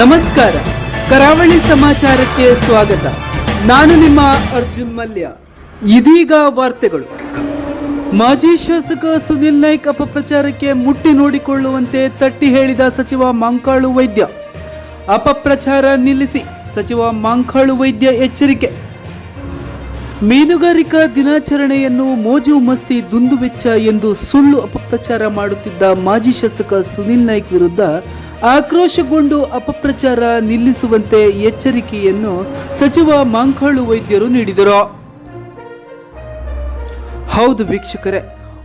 ನಮಸ್ಕಾರ. ಕರಾವಳಿ ಸಮಾಚಾರಕ್ಕೆ ಸ್ವಾಗತ. ನಾನು ನಿಮ್ಮ ಅರ್ಜುನ್ ಮಲ್ಯ. ಇದೀಗ ವಾರ್ತೆಗಳು. ಮಾಜಿ ಶಾಸಕ ಸುನಿಲ್ ನಾಯ್ಕ್ ಅಪಪ್ರಚಾರಕ್ಕೆ ಮುಟ್ಟಿ ನೋಡಿಕೊಳ್ಳುವಂತೆ ತಟ್ಟಿ ಹೇಳಿದ ಸಚಿವ ಮಾಂಕಾಳು ವೈದ್ಯ. ಅಪಪ್ರಚಾರ ನಿಲ್ಲಿಸಿ ಸಚಿವ ಮಾಂಕಾಳು ವೈದ್ಯ ಎಚ್ಚರಿಕೆ. ಮೀನುಗಾರಿಕಾ ದಿನಾಚರಣೆಯನ್ನು ಮೋಜು ಮಸ್ತಿ ದುಂದುವೆಚ್ಚ ಎಂದು ಸುಳ್ಳು ಅಪಪ್ರಚಾರ ಮಾಡುತ್ತಿದ್ದ ಮಾಜಿ ಶಾಸಕ ಸುನಿಲ್ ನಾಯ್ಕ್ ವಿರುದ್ಧ ಆಕ್ರೋಶಗೊಂಡು ಅಪಪ್ರಚಾರ ನಿಲ್ಲಿಸುವಂತೆ ಎಚ್ಚರಿಕೆಯನ್ನು ಸಚಿವ ಮಾಂಕಾಳು ವೈದ್ಯರು ನೀಡಿದರು. ಹೌದು ವೀಕ್ಷಕರೇ,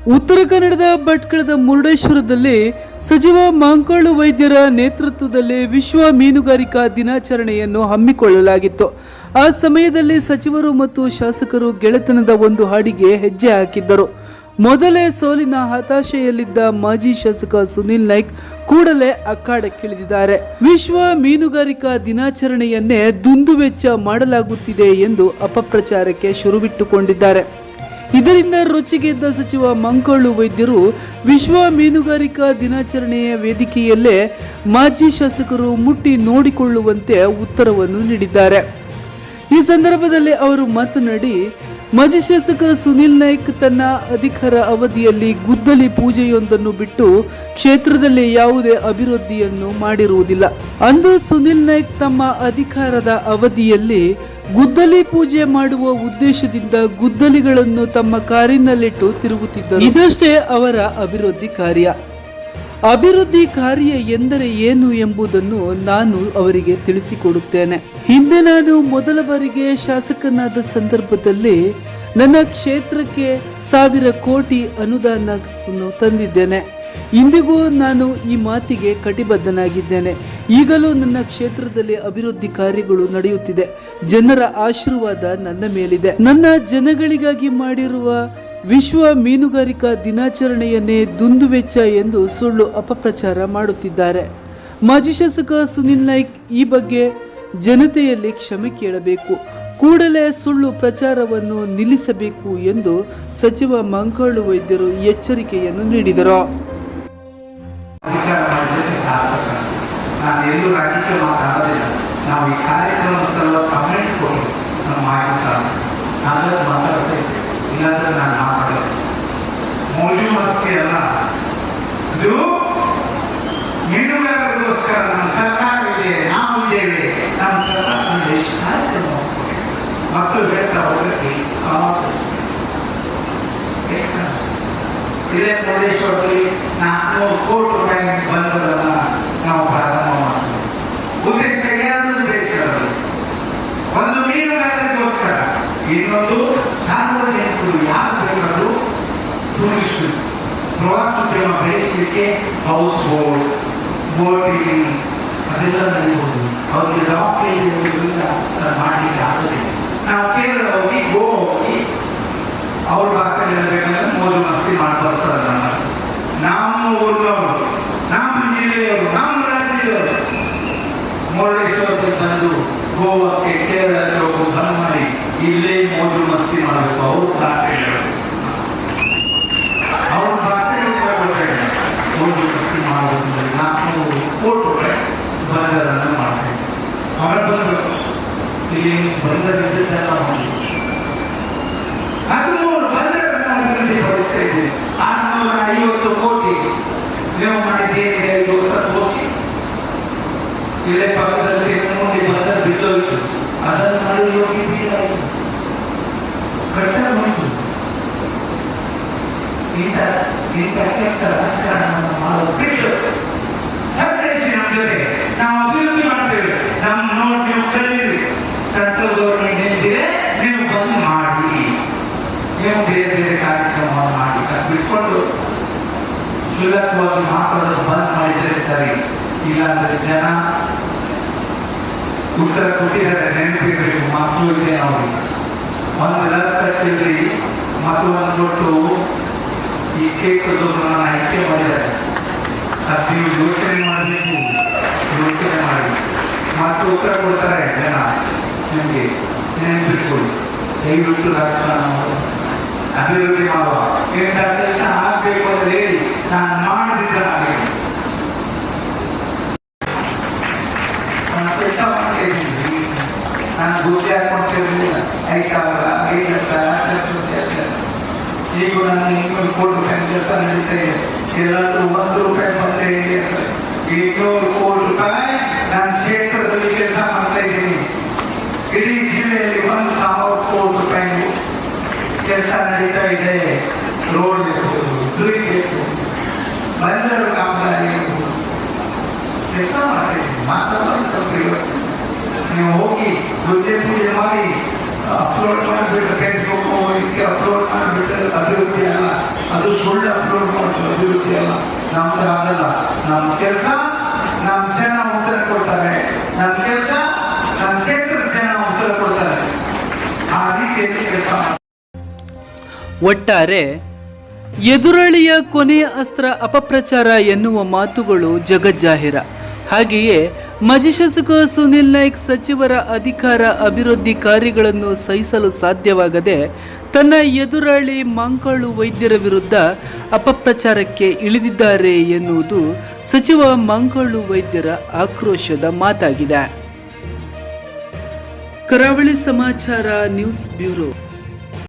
ಉತ್ತರ ಕನ್ನಡದ ಭಟ್ಕಳದ ಮುರುಡೇಶ್ವರದಲ್ಲಿ ಸಚಿವ ಮಾಂಕಾಳು ವೈದ್ಯರ ನೇತೃತ್ವದಲ್ಲಿ ವಿಶ್ವ ಮೀನುಗಾರಿಕಾ ದಿನಾಚರಣೆಯನ್ನು ಹಮ್ಮಿಕೊಳ್ಳಲಾಗಿತ್ತು. ಆ ಸಮಯದಲ್ಲಿ ಸಚಿವರು ಮತ್ತು ಶಾಸಕರು ಗೆಳೆತನದ ಒಂದು ಹಾಡಿಗೆ ಹೆಜ್ಜೆ ಹಾಕಿದ್ದರು. ಮೊದಲೇ ಸೋಲಿನ ಹತಾಶೆಯಲ್ಲಿದ್ದ ಮಾಜಿ ಶಾಸಕ ಸುನಿಲ್ ನಾಯ್ಕ್ ಕೂಡಲೇ ಅಖಾಡಕ್ಕಿಳಿದಿದ್ದಾರೆ. ವಿಶ್ವ ಮೀನುಗಾರಿಕಾ ದಿನಾಚರಣೆಯನ್ನೇ ದುಂದುವೆಚ್ಚ ಮಾಡಲಾಗುತ್ತಿದೆ ಎಂದು ಅಪಪ್ರಚಾರಕ್ಕೆ ಶುರುವಿಟ್ಟುಕೊಂಡಿದ್ದಾರೆ. ಇದರಿಂದ ರೊಚ್ಚಿಗೆದ್ದ ಸಚಿವ ಮಂಕೋಳು ವೈದ್ಯರು ವಿಶ್ವ ಮೀನುಗಾರಿಕಾ ದಿನಾಚರಣೆಯ ವೇದಿಕೆಯಲ್ಲೇ ಮಾಜಿ ಶಾಸಕರು ಮುಟ್ಟಿ ನೋಡಿಕೊಳ್ಳುವಂತೆ ಉತ್ತರವನ್ನು ನೀಡಿದ್ದಾರೆ. ಈ ಸಂದರ್ಭದಲ್ಲಿ ಅವರು ಮಾತನಾಡಿ ಮಾಜಿ ಶಾಸಕ ಸುನಿಲ್ ನಾಯ್ಕ್ ತನ್ನ ಅಧಿಕಾರ ಅವಧಿಯಲ್ಲಿ ಗುದ್ದಲಿ ಪೂಜೆಯೊಂದನ್ನು ಬಿಟ್ಟು ಕ್ಷೇತ್ರದಲ್ಲಿ ಯಾವುದೇ ಅಭಿವೃದ್ಧಿಯನ್ನು ಮಾಡಿರುವುದಿಲ್ಲ. ಅಂದು ಸುನಿಲ್ ನಾಯ್ಕ್ ತಮ್ಮ ಅಧಿಕಾರದ ಅವಧಿಯಲ್ಲಿ ಗುದ್ದಲಿ ಪೂಜೆ ಮಾಡುವ ಉದ್ದೇಶದಿಂದ ಗುದ್ದಲಿಗಳನ್ನು ತಮ್ಮ ಕಾರಿನಲ್ಲಿಟ್ಟು ತಿರುಗುತ್ತಿದ್ದರು. ಇದಷ್ಟೇ ಅವರ ಅಭಿವೃದ್ಧಿ ಕಾರ್ಯ. ಅಭಿವೃದ್ಧಿ ಕಾರ್ಯ ಎಂದರೆ ಏನು ಎಂಬುದನ್ನು ನಾನು ಅವರಿಗೆ ತಿಳಿಸಿಕೊಡುತ್ತೇನೆ. ಹಿಂದೆ ನಾನು ಮೊದಲ ಬಾರಿಗೆ ಶಾಸಕನಾದ ಸಂದರ್ಭದಲ್ಲಿ ನನ್ನ ಕ್ಷೇತ್ರಕ್ಕೆ ಸಾವಿರ ಕೋಟಿ ಅನುದಾನವನ್ನು ತಂದಿದ್ದೇನೆ. ಇಂದಿಗೂ ನಾನು ಈ ಮಾತಿಗೆ ಕಟಿಬದ್ಧನಾಗಿದ್ದೇನೆ. ಈಗಲೂ ನನ್ನ ಕ್ಷೇತ್ರದಲ್ಲಿ ಅಭಿವೃದ್ಧಿ ಕಾರ್ಯಗಳು ನಡೆಯುತ್ತಿದೆ. ಜನರ ಆಶೀರ್ವಾದ ನನ್ನ ಮೇಲಿದೆ. ನನ್ನ ಜನಗಳಿಗಾಗಿ ಮಾಡಿರುವ ವಿಶ್ವ ಮೀನುಗಾರಿಕಾ ದಿನಾಚರಣೆಯನ್ನೇ ದುಂದುವೆಚ್ಚ ಎಂದು ಸುಳ್ಳು ಅಪಪ್ರಚಾರ ಮಾಡುತ್ತಿದ್ದಾರೆ. ಮಾಜಿ ಶಾಸಕ ಸುನಿಲ್ ನಾಯ್ಕ್ ಈ ಬಗ್ಗೆ ಜನತೆಯಲ್ಲಿ ಕ್ಷಮೆ ಕೇಳಬೇಕು, ಕೂಡಲೇ ಸುಳ್ಳು ಪ್ರಚಾರವನ್ನು ನಿಲ್ಲಿಸಬೇಕು ಎಂದು ಸಚಿವ ಮಂಕಾಳು ವೈದ್ಯರು ಎಚ್ಚರಿಕೆಯನ್ನು ನೀಡಿದರು. ನಾವು ಈ ಕಾರ್ಯಕ್ರಮದ ಇಲ್ಲಾಂದ್ರೆ ನಾನು ಹಾಕಿದೆ ಮೋಜು ಮಸ್ತಿ ಅಲ್ಲ. ಇದು ನಮ್ಮ ಸರ್ಕಾರ ಇದೆ ನಾವು ಇದ್ದೇವೆ. ನಮ್ಮ ಸರ್ಕಾರ. ಮಕ್ಕಳು ಹೇಳ್ತಾ ಎಷ್ಟು ಇದೇ ಮುರುಡೇಶ್ವರದಲ್ಲಿ ನಾಲ್ಕುನೂರು ಕೋಟಿ ರೂಪಾಯಿ ಬೆಳೆಸಲಿಕ್ಕೆ ಹೌಸ್ ಬೋಟ್ ಬೋಟಿಂಗ್ ಅದೆಲ್ಲ ನಡೆಯಬಹುದು ಅವ್ರಿಗೆ ರಾಕ್ ಇರುವುದರಿಂದ ಮಾಡಲಿಕ್ಕೆ ಆಗೋದಿಲ್ಲ ನಾವು ಕೇರಳ ಹೋಗಿ ಗೋವಾ ಹೋಗಿ ಅವ್ರ ಭಾಷೆಯಲ್ಲಿ ಹೇಳ್ಬೇಕಂದ್ರೆ ಮೋಜು ಮಸ್ತಿ ಮಾಡ್ಬರ್ತಾರೆ ನಮ್ಮ ನಮ್ಮ ಊರಿನವರು ನಮ್ಮ ಜಿಲ್ಲೆಯವರು ನಮ್ಮ ರಾಜ್ಯದವರು ಮುರುಡೇಶ್ವರದಲ್ಲಿ ಬಂದು ಗೋವಾಕ್ಕೆ ಕೇರಳಕ್ಕೆ ಹೋಗಿ ಬಂದ್ ಮಾಡಿ ಇಲ್ಲೇ ಮೋಜು ಮಸ್ತಿ ಮಾಡಬೇಕು ಅವ್ರ ಭಾಷೆ ಹೇಳಬೇಕು ಅವ್ರ ಭಾಷೆ ಹೇಳ್ಬೇಕಾದ್ರೆ ಮೋಜು ಮಸ್ತಿ ಮಾಡೋದ್ರಲ್ಲಿ ನಾಲ್ಕುನೂರು ಕೋಟಿ ರೂಪಾಯಿ ಬಂದರನ್ನು ಮಾಡ್ಬೇಕು ಅವರ ಬಂದರು ಇಲ್ಲಿ ಬಂದರಿದ್ದೆಲ್ಲ ಮಾಡಿ ಹದಿಮೂರು ಬಂದರನ್ನು ಅಭಿವೃದ್ಧಿ ಪಡಿಸ್ತಾ ಇದ್ದೀವಿ ಆರ್ನೂರ ಐವತ್ತು ಕೋಟಿ ನೀವು ಮಾಡಿದ್ದೇನೆ ಐದು ವರ್ಷ ತೋರಿಸಿ. ಇಲ್ಲೇ ಪಕ್ಕದಲ್ಲಿ ನೋಡಿ ಬಂದ ಬಿದ್ದೋಯ್ತು. ಅದನ್ನು ಮಾಡಿ ಹೋಗಿದ್ದೀರಾ ಕಟ್ಟ ಬಂತು. ಇಂಥ ಇಂಥ ಕೆಟ್ಟ ರಾಜಕಾರಣವನ್ನು ಮಾಡುವ ಬಿಟ್ಟು ಸಂಗ್ರಹಿಸಿ ನಮ್ಮ ಜೊತೆ. ನಾವು ಅಭಿವೃದ್ಧಿ ಮಾಡ್ತೇವೆ. ನಮ್ಮ ನೋಡಿ ನೀವು ಕಲೀರಿ ಸೆಂಟ್ರಲ್ ಗೌರ್ಮೆಂಟ್ ಏನಿದೆ ನೀವು ಬಂದು ಮಾಡಿ. ನೀವು ಬೇರೆ ಬೇರೆ ಕಾರ್ಯಕ್ರಮ ಮಾಡಿ. ಅದು ಬಿಟ್ಕೊಂಡು ಕ್ಷುಲ್ಲಕವಾಗಿ ಮಾತಾಡೋದು ಬಂದ್ ಮಾಡಿದ್ರೆ ಸರಿ. ಇಲ್ಲಾಂದ್ರೆ ಜನ ಉತ್ತರ ಕೊಟ್ಟಿದ್ದಾರೆ. ನೆನಪಿರಬೇಕು. ಮಕ್ಕಳು ಇದೆ ಅವ್ರಿಗೆ ಒಂದು ಲಕ್ಷ ಸಚಿವರಿ ಮತ್ತು ಒಂದು ಕೊಟ್ಟು ಈ ಕ್ಷೇತ್ರದ ಆಯ್ಕೆ ಮಾಡಿದ್ದಾರೆ. ಅದು ನೀವು ಯೋಚನೆ ಮಾಡಬೇಕು. ಯೋಚನೆ ಮಾಡಿ. ಮತ್ತು ಉತ್ತರ ಕೊಡ್ತಾರೆ ಜನ. వచ్చిందంటే నేను పెట్టుకోండి ఏ గుర్తు రాష్ట్రాలు అభివృద్ధి మావా ఏంటంటే ఆగిపోతుంది నా నాడిద్ద ನನ್ನ ಗುರುತಿ ಹಾಕೊಂಡಿರಲಿಲ್ಲ ಐದು ಸಾವಿರ ಐದು ಲಕ್ಷ ಹತ್ತು ಲಕ್ಷ ಈಗ ನಾನು ಇನ್ನೂರು ಕೋಟಿ ರೂಪಾಯಿ ಕೆಲಸ ನಡೀತಾ ಇದೆ ಎಲ್ಲರೂ ಕೆಲಸ ನಡೀತಾ ಇದೆ. ರೋಡ್ ಇರ್ಬೋದು ಬ್ರಿಡ್ಜ್ ಇರ್ಬೋದು ಬಂದರು ಕಾಮಗಾರಿ ಕೆಲಸ ಮಾಡ್ತಾ ಇದ್ದೀನಿ ಮಾತಾಡೋದು ನೀವು ಹೋಗಿ ಪೂಜೆ ಪೂಜೆ ಮಾಡಿ ಅಪ್ಲೋಡ್ ಮಾಡಿಬಿಟ್ಟು ಫೇಸ್ಬುಕ್ ಇದಕ್ಕೆ ಅಪ್ಲೋಡ್ ಮಾಡಿಬಿಟ್ಟು ಅಭಿವೃದ್ಧಿ ಅಲ್ಲ. ಅದು ಸುಳ್ಳು ಅಪ್ಲೋಡ್ ಮಾಡೋದು ಅಭಿವೃದ್ಧಿ ಅಲ್ಲ. ನಮ್ದು ಆಗಲ್ಲ. ನಮ್ಮ ಕೆಲಸ ನಮ್ಮ ಜನ ಉತ್ತರ ಕೊಡ್ತಾರೆ. ಒಟ್ಟಾರೆ, ಎದುರಳಿಯ ಕೊನೆಯ ಅಸ್ತ್ರ ಅಪಪ್ರಚಾರ ಎನ್ನುವ ಮಾತುಗಳು ಜಗಜ್ಜಾಹಿರ. ಹಾಗೆಯೇ ಮಾಜಿ ಶಾಸಕ ಸುನಿಲ್ ನಾಯ್ಕ್ ಸಚಿವರ ಅಧಿಕಾರ ಅಭಿವೃದ್ಧಿ ಕಾರ್ಯಗಳನ್ನು ಸಹಿಸಲು ಸಾಧ್ಯವಾಗದೆ, ತನ್ನ ಎದುರಾಳಿ ಮಾಂಕಾಳು ವೈದ್ಯರ ವಿರುದ್ಧ ಅಪಪ್ರಚಾರಕ್ಕೆ ಇಳಿದಿದ್ದಾರೆ ಎನ್ನುವುದು ಸಚಿವ ಮಾಂಕಾಳು ವೈದ್ಯರ ಆಕ್ರೋಶದ ಮಾತಾಗಿದೆ. ಕರಾವಳಿ ಸಮಾಚಾರ ನ್ಯೂಸ್ ಬ್ಯೂರೋ.